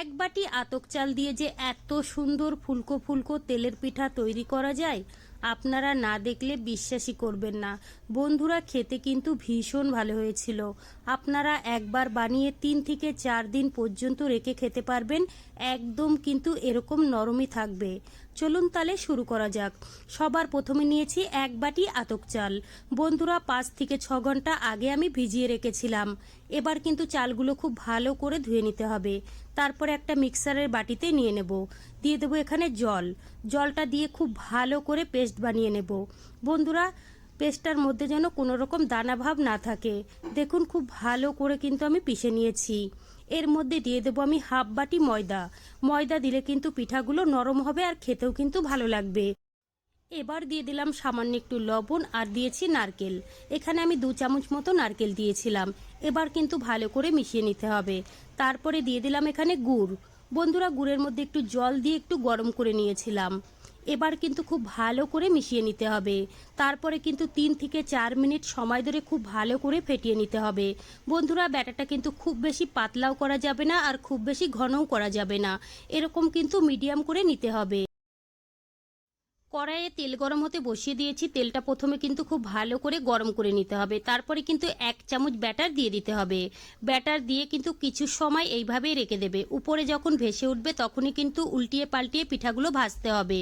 এক বাটি আতক চাল দিয়ে যে এত সুন্দর ফুলকো ফুলকো তেলের পিঠা তৈরি করা যায় আপনারা না দেখলে বিশ্বাসই করবেন না। বন্ধুরা, খেতে কিন্তু ভীষণ ভালো হয়েছিল। আপনারা একবার বানিয়ে তিন থেকে চার দিন পর্যন্ত রেখে খেতে পারবেন। একদম কিন্তু এরকম নরমই থাকবে। চলুন তাহলে শুরু করা যাক। সবার প্রথমে নিয়েছি এক বাটি আতক চাল। বন্ধুরা, পাঁচ থেকে ছ ঘণ্টা আগে আমি ভিজিয়ে রেখেছিলাম। এবার কিন্তু চালগুলো খুব ভালো করে ধুয়ে নিতে হবে। তারপরে একটা মিক্সারের বাটিতে নিয়ে নেব। দিয়ে দেবো এখানে জল। জলটা দিয়ে খুব ভালো করে পেস্ট বানিয়ে নেব। বন্ধুরা পেস্টটার মধ্যে যেন কোনো রকম দানাভাব না থাকে। দেখুন, খুব ভালো করে কিন্তু আমি পিষে নিয়েছি। এর মধ্যে দিয়ে দেবো আমি হাফ বাটি ময়দা। ময়দা দিলে কিন্তু পিঠাগুলো নরম হবে আর খেতেও কিন্তু ভালো লাগবে। এবার দিয়ে দিলাম সামান্য একটু লবণ আর দিয়েছি নারকেল। এখানে আমি দু চামচ মতো নারকেল দিয়েছিলাম। এবার কিন্তু ভালো করে মিশিয়ে নিতে হবে। তারপরে দিয়ে দিলাম এখানে গুড়। বন্ধুরা, গুড়ের মধ্যে একটু জল দিয়ে একটু গরম করে নিয়েছিলাম। এবার কিন্তু খুব ভালো করে মিশিয়ে নিতে হবে। তারপরে কিন্তু তিন থেকে চার মিনিট সময় ধরে খুব ভালো করে ফেটিয়ে নিতে হবে। বন্ধুরা, ব্যাটারটা কিন্তু খুব বেশি পাতলাও করা যাবে না আর খুব বেশি ঘনও করা যাবে না। এরকম কিন্তু মিডিয়াম করে নিতে হবে। কড়াইয়ে তেল গরম হতে বসিয়ে দিয়েছি। তেলটা প্রথমে কিন্তু খুব ভালো করে গরম করে নিতে হবে। তারপরে কিন্তু এক চামচ ব্যাটার দিয়ে দিতে হবে। ব্যাটার দিয়ে কিন্তু কিছু সময় এইভাবেই রেখে দেবে। উপরে যখন ভেসে উঠবে, তখনই কিন্তু উল্টিয়ে পাল্টিয়ে পিঠাগুলো ভাজতে হবে।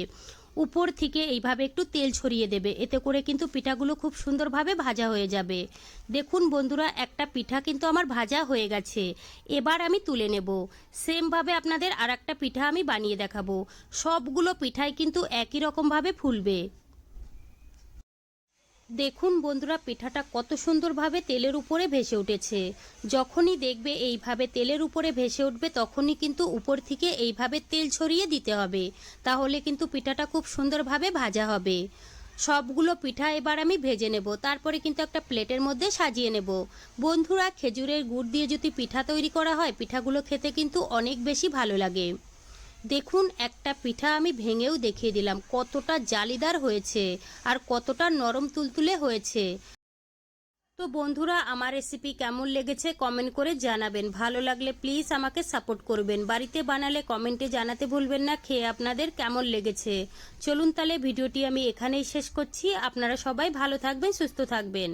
উপর থেকে এইভাবে একটু তেল ছড়িয়ে দেবে। এতে করে কিন্তু পিঠাগুলো খুব সুন্দরভাবে ভাজা হয়ে যাবে। দেখুন বন্ধুরা, একটা পিঠা কিন্তু আমার ভাজা হয়ে গেছে। এবার আমি তুলে নেব। সেমভাবে আপনাদের আর একটা পিঠা আমি বানিয়ে দেখাবো। সবগুলো পিঠাই কিন্তু একই রকমভাবে ফুলবে। দেখুন বন্ধুরা, পিঠাটা কত সুন্দরভাবে তেলের উপরে ভেসে উঠেছে। যখনই দেখবে এইভাবে তেলের উপরে ভেসে উঠবে, তখনই কিন্তু উপর থেকে এইভাবে তেল ছড়িয়ে দিতে হবে। তাহলে কিন্তু পিঠাটা খুব সুন্দরভাবে ভাজা হবে। সবগুলো পিঠা এবার আমি ভেজে নেব। তারপরে কিন্তু একটা প্লেটের মধ্যে সাজিয়ে নেব। বন্ধুরা, খেজুরের গুড় দিয়ে যদি পিঠা তৈরি করা হয়, পিঠাগুলো খেতে কিন্তু অনেক বেশি ভালো লাগে। দেখুন, একটা পিঠা আমি ভেঙেও দেখিয়ে দিলাম। কতটা জালিদার হয়েছে আর কতটা নরম তুলতুলে হয়েছে। তো বন্ধুরা, আমার রেসিপি কেমন লেগেছে কমেন্ট করে জানাবেন। ভালো লাগলে প্লিজ আমাকে সাপোর্ট করবেন। বাড়িতে বানালে কমেন্টে জানাতে ভুলবেন না। খেয়ে আপনাদের কেমন লেগেছে? চলুন তাহলে ভিডিওটি আমি এখানেই শেষ করছি। আপনারা সবাই ভালো থাকবেন, সুস্থ থাকবেন।